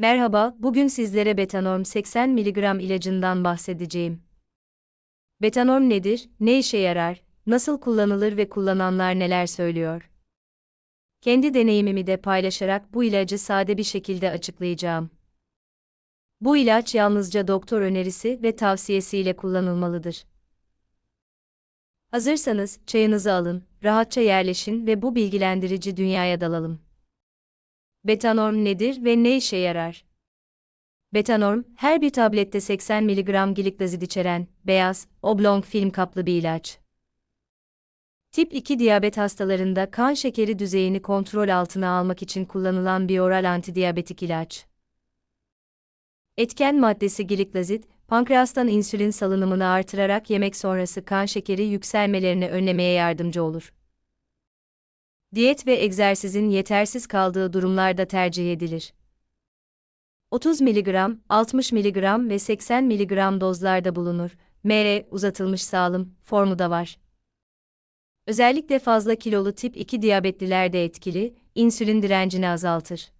Merhaba, bugün sizlere Betanorm 80 mg ilacından bahsedeceğim. Betanorm nedir, ne işe yarar, nasıl kullanılır ve kullananlar neler söylüyor? Kendi deneyimimi de paylaşarak bu ilacı sade bir şekilde açıklayacağım. Bu ilaç yalnızca doktor önerisi ve tavsiyesiyle kullanılmalıdır. Hazırsanız çayınızı alın, rahatça yerleşin ve bu bilgilendirici dünyaya dalalım. Betanorm nedir ve ne işe yarar? Betanorm, her bir tablette 80 mg glikozid içeren, beyaz, oblong film kaplı bir ilaç. Tip 2 diyabet hastalarında kan şekeri düzeyini kontrol altına almak için kullanılan bir oral antidiyabetik ilaç. Etken maddesi glikozid, pankreastan insülin salınımını artırarak yemek sonrası kan şekeri yükselmelerini önlemeye yardımcı olur. Diyet ve egzersizin yetersiz kaldığı durumlarda tercih edilir. 30 mg, 60 mg ve 80 mg dozlarda bulunur. MR uzatılmış sağlım formu da var. Özellikle fazla kilolu tip 2 diyabetlilerde etkili, insülin direncini azaltır.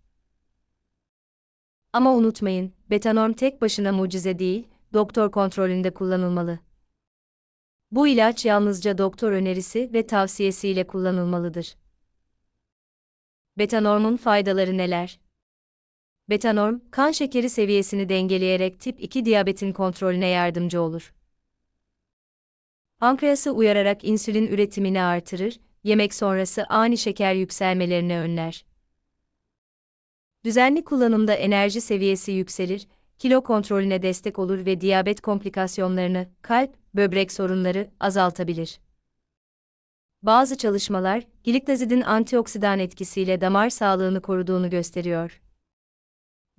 Ama unutmayın, betanorm tek başına mucize değil, doktor kontrolünde kullanılmalı. Bu ilaç yalnızca doktor önerisi ve tavsiyesiyle kullanılmalıdır. Betanormun faydaları neler? Betanorm, kan şekeri seviyesini dengeleyerek tip 2 diyabetin kontrolüne yardımcı olur. Pankreası uyararak insülin üretimini artırır, yemek sonrası ani şeker yükselmelerini önler. Düzenli kullanımda enerji seviyesi yükselir, kilo kontrolüne destek olur ve diyabet komplikasyonlarını, kalp, böbrek sorunları azaltabilir. Bazı çalışmalar, glikozidin antioksidan etkisiyle damar sağlığını koruduğunu gösteriyor.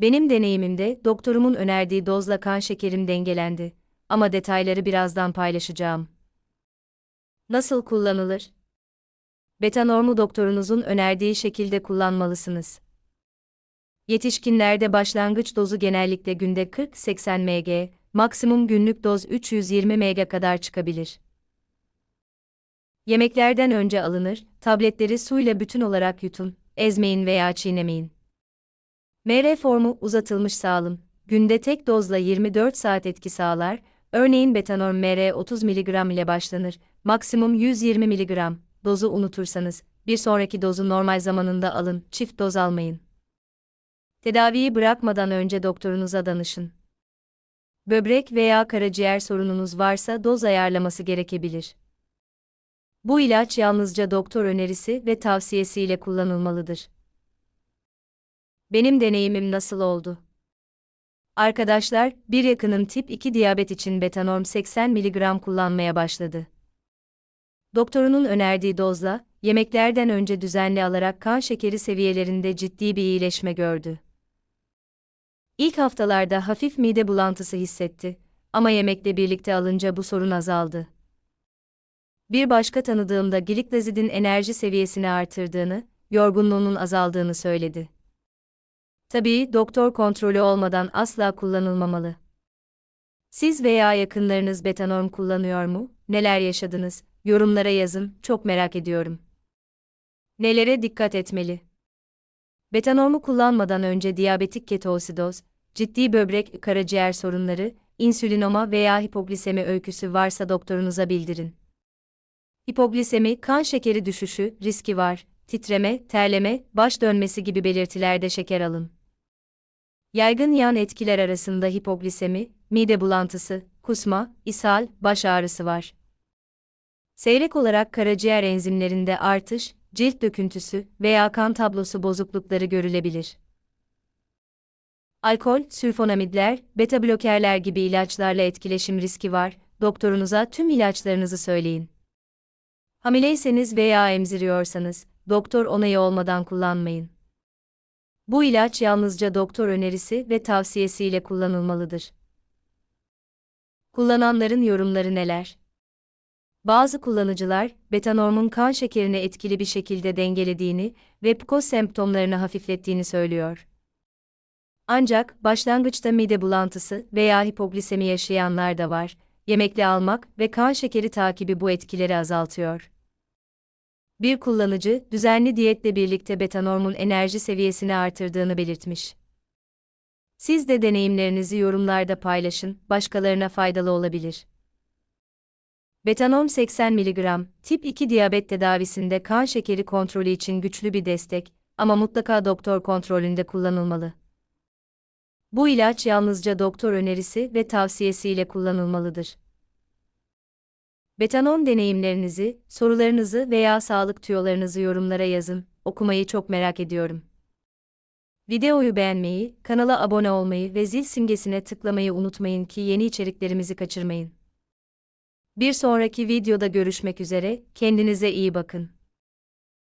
Benim deneyimimde doktorumun önerdiği dozla kan şekerim dengelendi. Ama detayları birazdan paylaşacağım. Nasıl kullanılır? Betanormu doktorunuzun önerdiği şekilde kullanmalısınız. Yetişkinlerde başlangıç dozu genellikle günde 40-80 mg, maksimum günlük doz 320 mg kadar çıkabilir. Yemeklerden önce alınır, tabletleri suyla bütün olarak yutun, ezmeyin veya çiğnemeyin. MR formu uzatılmış sağlım, günde tek dozla 24 saat etki sağlar, örneğin betanorm MR 30 mg ile başlanır, maksimum 120 mg, dozu unutursanız, bir sonraki dozu normal zamanında alın, çift doz almayın. Tedaviyi bırakmadan önce doktorunuza danışın. Böbrek veya karaciğer sorununuz varsa doz ayarlaması gerekebilir. Bu ilaç yalnızca doktor önerisi ve tavsiyesiyle kullanılmalıdır. Benim deneyimim nasıl oldu? Arkadaşlar, bir yakınım tip 2 diyabet için betanorm 80 mg kullanmaya başladı. Doktorunun önerdiği dozla, yemeklerden önce düzenli alarak kan şekeri seviyelerinde ciddi bir iyileşme gördü. İlk haftalarda hafif mide bulantısı hissetti ama yemekle birlikte alınca bu sorun azaldı. Bir başka tanıdığımda glikozidin enerji seviyesini artırdığını, yorgunluğunun azaldığını söyledi. Tabii doktor kontrolü olmadan asla kullanılmamalı. Siz veya yakınlarınız betanorm kullanıyor mu? Neler yaşadınız? Yorumlara yazın, çok merak ediyorum. Nelere dikkat etmeli? Betanormu kullanmadan önce diyabetik ketosidoz, ciddi böbrek karaciğer sorunları, insülinoma veya hipoglisemi öyküsü varsa doktorunuza bildirin. Hipoglisemi, kan şekeri düşüşü, riski var, titreme, terleme, baş dönmesi gibi belirtilerde şeker alın. Yaygın yan etkiler arasında hipoglisemi, mide bulantısı, kusma, ishal, baş ağrısı var. Seyrek olarak karaciğer enzimlerinde artış, cilt döküntüsü veya kan tablosu bozuklukları görülebilir. Alkol, sülfonamidler, beta blokerler gibi ilaçlarla etkileşim riski var. Doktorunuza tüm ilaçlarınızı söyleyin. Hamileyseniz veya emziriyorsanız, doktor onayı olmadan kullanmayın. Bu ilaç yalnızca doktor önerisi ve tavsiyesiyle kullanılmalıdır. Kullananların yorumları neler? Bazı kullanıcılar, betanormun kan şekerini etkili bir şekilde dengelediğini ve PCOS semptomlarını hafiflettiğini söylüyor. Ancak başlangıçta mide bulantısı veya hipoglisemi yaşayanlar da var. Yemekli almak ve kan şekeri takibi bu etkileri azaltıyor. Bir kullanıcı, düzenli diyetle birlikte betanormun enerji seviyesini artırdığını belirtmiş. Siz de deneyimlerinizi yorumlarda paylaşın, başkalarına faydalı olabilir. Betanom 80 mg, tip 2 diyabet tedavisinde kan şekeri kontrolü için güçlü bir destek ama mutlaka doktor kontrolünde kullanılmalı. Bu ilaç yalnızca doktor önerisi ve tavsiyesiyle kullanılmalıdır. Betanon deneyimlerinizi, sorularınızı veya sağlık tüyolarınızı yorumlara yazın. Okumayı çok merak ediyorum. Videoyu beğenmeyi, kanala abone olmayı ve zil simgesine tıklamayı unutmayın ki yeni içeriklerimizi kaçırmayın. Bir sonraki videoda görüşmek üzere, kendinize iyi bakın.